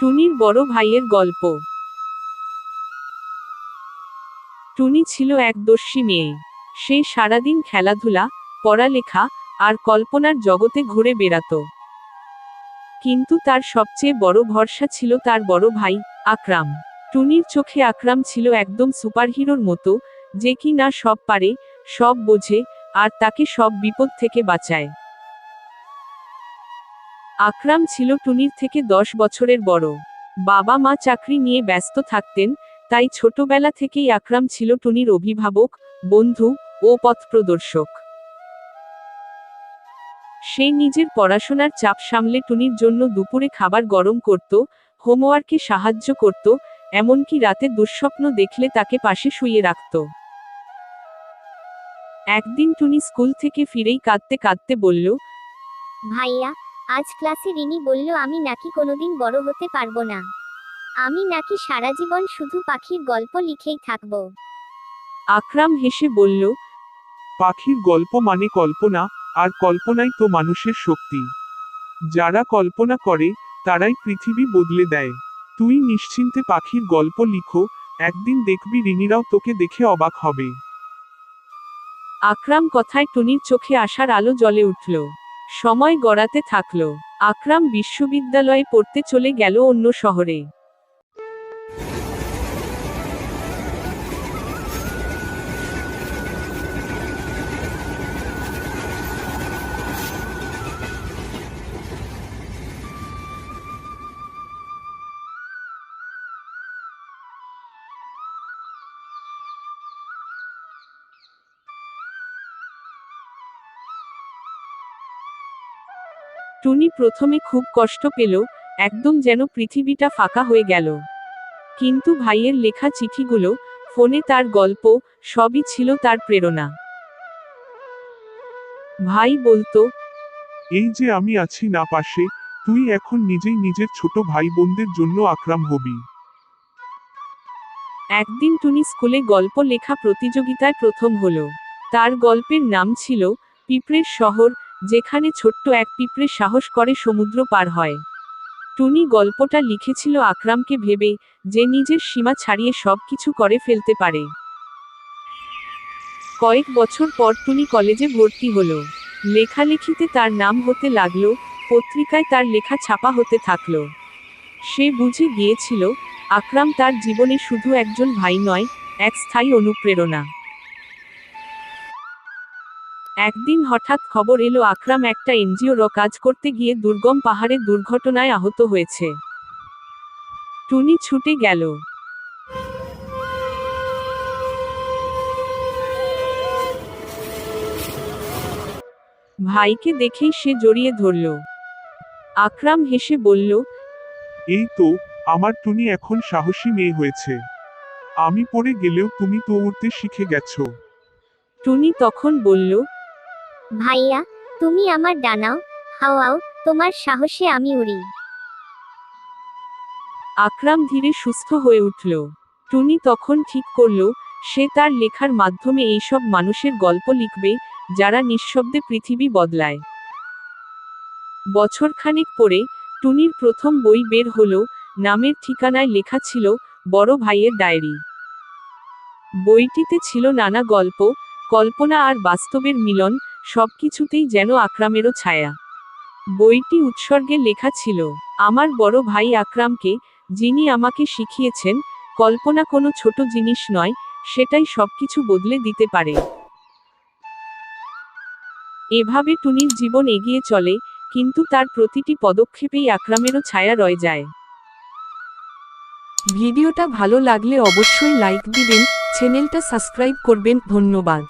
টুনির বড় ভাইয়ের গল্প। টুনি ছিল এক দস্যি মেয়ে। সে সারাদিন খেলাধুলা, পড়ালেখা আর কল্পনার জগতে ঘুরে বেড়াতো। কিন্তু তার সবচেয়ে বড় ভরসা ছিল তার বড় ভাই, আকরাম। টুনির চোখে আকরাম ছিল একদম সুপারহিরোর মতো, যে কি না সব পারে, সব বোঝে আর তাকে সব বিপদ থেকে বাঁচায়। আকরাম ছিল টুনির থেকে দশ বছরের বড়। বাবা মা চাকরি নিয়ে ব্যস্ত থাকতেন, তাই ছোটবেলা থেকেই আকরাম ছিল টুনির অভিভাবক, বন্ধু ও পথপ্রদর্শক। সে নিজের পড়াশোনার চাপ সামলে টুনির জন্য দুপুরে খাবার গরম করত, হোমওয়ার্কে সাহায্য করত, এমনকি রাতে দুঃস্বপ্ন দেখলে তাকে পাশে শুয়ে রাখত। একদিন টুনি স্কুল থেকে ফিরেই কাঁদতে কাঁদতে বলল, ভাইয়া আজ ক্লাসে রিনি বলল আমি নাকি কোনোদিন বড় হতে পারব না। আমি নাকি সারা জীবন শুধু পাখির গল্প লিখেই থাকব। আকরাম হেসে বলল পাখির গল্প মানে কল্পনা আর কল্পনাই তো মানুষের শক্তি। যারা কল্পনা করে তারাই পৃথিবী বদলে দেয়। তুই নিশ্চিন্তে পাখির গল্প লিখো একদিন দেখবি রিনিরাও তোকে দেখে অবাক হবে। আকরাম কথায় টুনির চোখে আসার আলো জ্বলে উঠল। সময় গড়াতে থাকল। আকরাম বিশ্ববিদ্যালয়ে পড়তে চলে গেল অন্য শহরে। টুনি প্রথমে খুব কষ্ট পেল একদম যেন পৃথিবীটা ফাঁকা হয়ে গেল। কিন্তু ভাইয়ের লেখা চিঠিগুলো ফোনে তার গল্প সবই ছিল তার প্রেরণা। ভাই বলতো এই যে আমি আছি না পাশে তুই এখন নিজেই নিজের ছোট ভাই বোনদের জন্য আকরাম হবি। একদিন টুনি স্কুলে গল্প লেখা প্রতিযোগিতায় প্রথম হলো। তার গল্পের নাম ছিল পিঁপড়ের শহর যেখানে ছোট্ট এক পিঁপড়ে সাহস করে সমুদ্র পার হয়। টুনি গল্পটা লিখেছিল আকরামকে ভেবে, যে নিজের সীমা ছাড়িয়ে সবকিছু করে ফেলতে পারে। কয়েক বছর পর টুনি কলেজে ভর্তি হলো। লেখালেখিতে তার নাম হতে লাগল, পত্রিকায় তার লেখা ছাপা হতে থাকল। সে বুঝে গিয়েছিল, আকরাম তার জীবনে শুধু একজন ভাই নয়, এক স্থায়ী অনুপ্রেরণা। একদিন হঠাৎ খবর এলো আকরাম একটা এনজিওর কাজ করতে গিয়ে দুর্গম পাহাড়ে দুর্ঘটনায় আহত হয়েছে। টুনি ছুটে গেল। ভাইকে দেখেই সে জড়িয়ে ধরল। আকরাম হেসে বলল এই তো আমার টুনি এখন সাহসী মেয়ে হয়েছে। আমি পড়ে গেলেও তুমি তো উড়তে শিখে গেছো। টুনি তখন বলল ভাইয়া, তুমি আমার ডানাও, হাওয়াও, তোমার সাহসে আমি উড়ি। আকরাম ধীরে সুস্থ হয়ে উঠল। টুনি তখন ঠিক করল, সে তার লেখার মাধ্যমে এইসব মানুষের গল্প লিখবে, যারা নিঃশব্দে পৃথিবী বদলায়। বছরখানেক পরে, টুনির প্রথম বই বের হলো, নামের ঠিকানায় লেখা ছিল, বড় ভাইয়ের ডায়েরি। বইটিতে ছিল নানা গল্প, কল্পনা আর বাস্তবের মিলন সবকিছুতেই যেন আকরামেরও ছায়া। বইটি উৎসর্গে লেখা ছিল, আমার বড় ভাই আকরামকে, যিনি আমাকে শিখিয়েছেন, কল্পনা কোনো ছোট জিনিস নয়, সেটাই সবকিছু বদলে দিতে পারে। এভাবে টুনির জীবন এগিয়ে চলে, কিন্তু তার প্রতিটি পদক্ষেপেই আকরামেরও ছায়া রয়ে যায়। ভিডিওটা ভালো লাগলে অবশ্যই লাইক দিবেন, চ্যানেলটা সাবস্ক্রাইব করবেন, ধন্যবাদ।